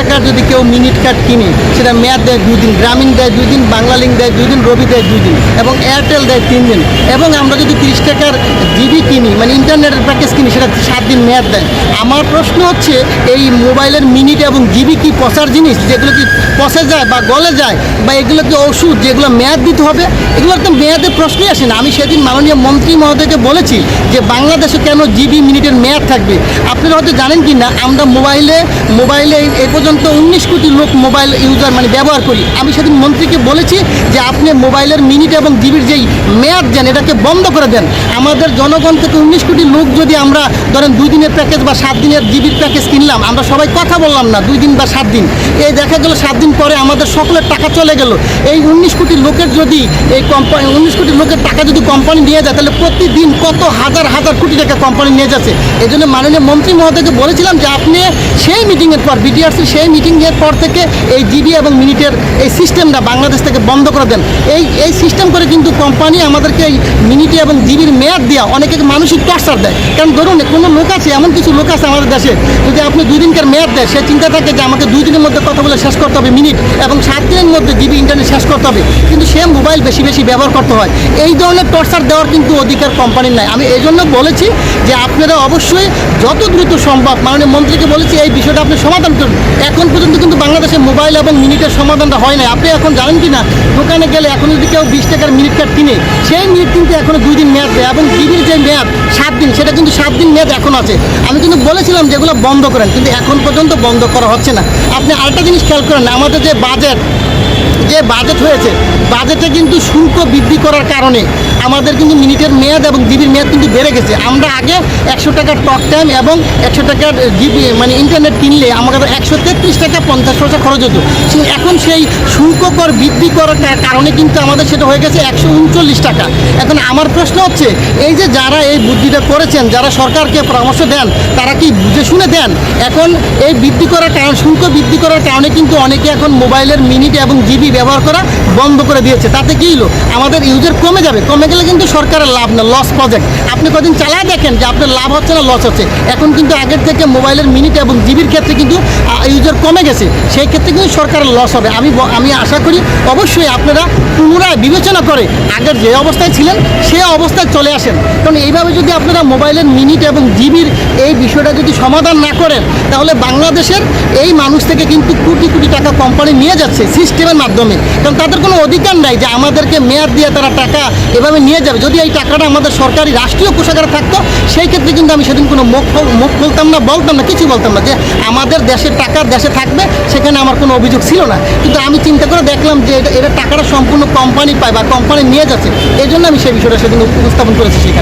টাকার যদি কেউ মিনিট কার্ড কিনে, সেটা মেয়াদ দেয় দুই দিন, গ্রামীণ দেয় দুই দিন বাংলা লিঙ্ক দেয় দুই দিন, রবি দেয় দুই দিন এবং এয়ারটেল দেয় তিন দিন এবং আমরা যদি তিরিশ টাকার জিবি কিনি মানে ইন্টারনেটের প্যাকেজ কিনি, সেটা সাত দিন মেয়াদ দেয়। আমার প্রশ্ন হচ্ছে, এই মোবাইলের মিনিট এবং জিবি কি পচার জিনিস, যেগুলো কি পচে যায় বা গলে যায়, বা এগুলো কি ওষুধ যেগুলো মেয়াদ দিতে হবে? এগুলো একদম মেয়াদের প্রশ্নই আসে না। আমি সেদিন মাননীয় মন্ত্রী মহোদয়কে বলেছি যে বাংলাদেশে কেন জিবি মিনিটের মেয়াদ থাকবে। আপনারা হয়তো জানেন কি না আমরা মোবাইলে মোবাইলে এ পর্যন্ত উনিশ কোটি লোক মোবাইল ইউজার মানে ব্যবহার করি। আমি সেদিন মন্ত্রীকে বলেছি যে আপনি মোবাইলের মিনিট এবং জিবির যেই মেয়াদ দেন, এটাকে বন্ধ করে দেন। আমাদের জনগণ থেকে উনিশ কোটি লোক যদি আমরা ধরেন দুই দিনের প্যাকেজ বা সাত দিনের জিবির প্যাকেজ কিনলাম, আমরা সবাই কথা বললাম না দুই দিন বা সাত দিন। এই দেখা গেল সাত দিন পরে আমাদের সকলের টাকা চলে গেল। এই উনিশ কোটি লোকের যদি এই কোম্পানি উনিশ কোটি লোকের টাকা যদি কোম্পানি নিয়ে যায়, তাহলে প্রতিদিন কত হাজার হাজার কোটি টাকা কোম্পানি নিয়ে যাচ্ছে। এই জন্য মাননীয় মন্ত্রী মহোদয়কে বলেছিলাম যে আপনি সেই মিটিংয়ের পর বিডিআরসি সেই মিটিংয়ের পর থেকে এই জিবি এবং মিনিটের এই সিস্টেমটা বাংলাদেশ থেকে বন্ধ করে দেন। এই এই সিস্টেম করে কিন্তু কোম্পানি আমাদেরকে এই মিনিটে এবং জিবির মেয়াদ দেওয়া অনেকে মানসিক টর্চার দেয়। কারণ ধরুন, কোনো লোক আছে, এমন কিছু লোক আছে আমাদের দেশে, যদি আপনি দুই দিনকার মেয়াদ দেয়, সে চিন্তা থাকে যে আমাকে দুই দিনের মধ্যে কথা বলে শেষ করতে হবে, মিনিট, এবং সাত দিনের মধ্যে জিবি ইন্টারনেট শেষ করতে হবে। কিন্তু সে মোবাইল বেশি বেশি ব্যবহার করতে হয়। এই ধরনের টর্চার দেওয়ার কিন্তু অধিকার কোম্পানির নাই। আমি এই জন্য বলেছি যে আপনারা অবশ্যই যত দ্রুত সম্ভব, মাননীয় মন্ত্রীকে বলেছি, এই বিষয়টা আপনি সমাধান করুন। এখন পর্যন্ত কিন্তু বাংলাদেশে মোবাইল এবং মিনিটের সমাধানটা হয় না আপনি এখন জানেন কি না দোকানে গেলে এখন যদি কেউ বিশ টাকার মিনিট কার্ড কিনে, সেই মিনিট কিন্তু এখনও দুই দিন মেয়াদ দেয় এবং জিবির যে মেয়াদ, সাত দিন, সেটা কিন্তু সাত দিন মেয়াদ এখন আছে। আমি কিন্তু বলেছিলাম যেগুলো বন্ধ করেন, কিন্তু এখন পর্যন্ত বন্ধ করা হচ্ছে না। আপনি আরেকটা জিনিস খেয়াল করেন, আমাদের যে বাজেট যে বাজেট হয়েছে বাজেটে কিন্তু শুল্ক বৃদ্ধি করার কারণে আমাদের কিন্তু মিনিটের মেয়াদ এবং জিবির মেয়াদ কিন্তু বেড়ে গেছে। আমরা আগে একশো টাকার টক টাইম এবং একশো টাকার জিবি মানে ইন্টারনেট কিনলে আমাদের একশো তেত্রিশ টাকা পঞ্চাশ পয়সা খরচ হতো। এখন সেই শুল্ক কর, বৃদ্ধি করার কারণে কিন্তু আমাদের সেটা হয়ে গেছে একশো উনচল্লিশ টাকা। এখন আমার প্রশ্ন হচ্ছে, এই যে যারা এই বুদ্ধিটা করেছেন, যারা সরকারকে পরামর্শ দেন, তারা কি বুঝে শুনে দেন? এখন এই বৃদ্ধি করার কারণ, শুল্ক বৃদ্ধি করার কারণে কিন্তু অনেকে এখন মোবাইলের মিনিট এবং জিবি ব্যবহার করা বন্ধ করে দিয়েছে। তাতে কি হলো? আমাদের ইউজার কমে যাবে। কমে গেলে কিন্তু সরকারের লাভ না লস প্রজেক্ট আপনি কদিন চালায় দেখেন যে আপনার লাভ হচ্ছে না লস হচ্ছে। এখন কিন্তু আগের থেকে মোবাইলের মিনিট এবং জিবির ক্ষেত্রে কিন্তু ইউজার কমে গেছে। সেই ক্ষেত্রে কিন্তু সরকারের লস হবে। আমি আমি আশা করি অবশ্যই আপনারা পুনরায় বিবেচনা করে আগের যে অবস্থায় ছিলেন, সে অবস্থায় চলে আসেন। কারণ এইভাবে যদি আপনারা মোবাইলের মিনিট এবং জিবির এই বিষয়টা যদি সমাধান না করেন, তাহলে বাংলাদেশের এই মানুষ থেকে কিন্তু কোটি কোটি টাকা কোম্পানি নিয়ে যাচ্ছে সিস্টেমের মাধ্যমে। কারণ তাদের কোনো অধিকার নাই যে আমাদেরকে মেয়াদ দিয়ে তারা টাকা এভাবে নিয়ে যাবে। যদি এই টাকাটা আমাদের সরকারি রাষ্ট্রীয় কোষাগারে থাকতো, সেই ক্ষেত্রে কিন্তু আমি সেদিন কোনো মুখ মুখ খুলতাম না, বলতাম না, কিছু বলতাম না যে আমাদের দেশের টাকা দেশে থাকবে, সেখানে আমার কোনো অভিযোগ ছিল না। কিন্তু আমি চিন্তা করে দেখলাম যে এটা এটা টাকাটা সম্পূর্ণ কোম্পানি পায় বা কোম্পানি নিয়ে যাচ্ছে। এই জন্য আমি সেই বিষয়টা সেদিন উপস্থাপন করেছি সেখানে।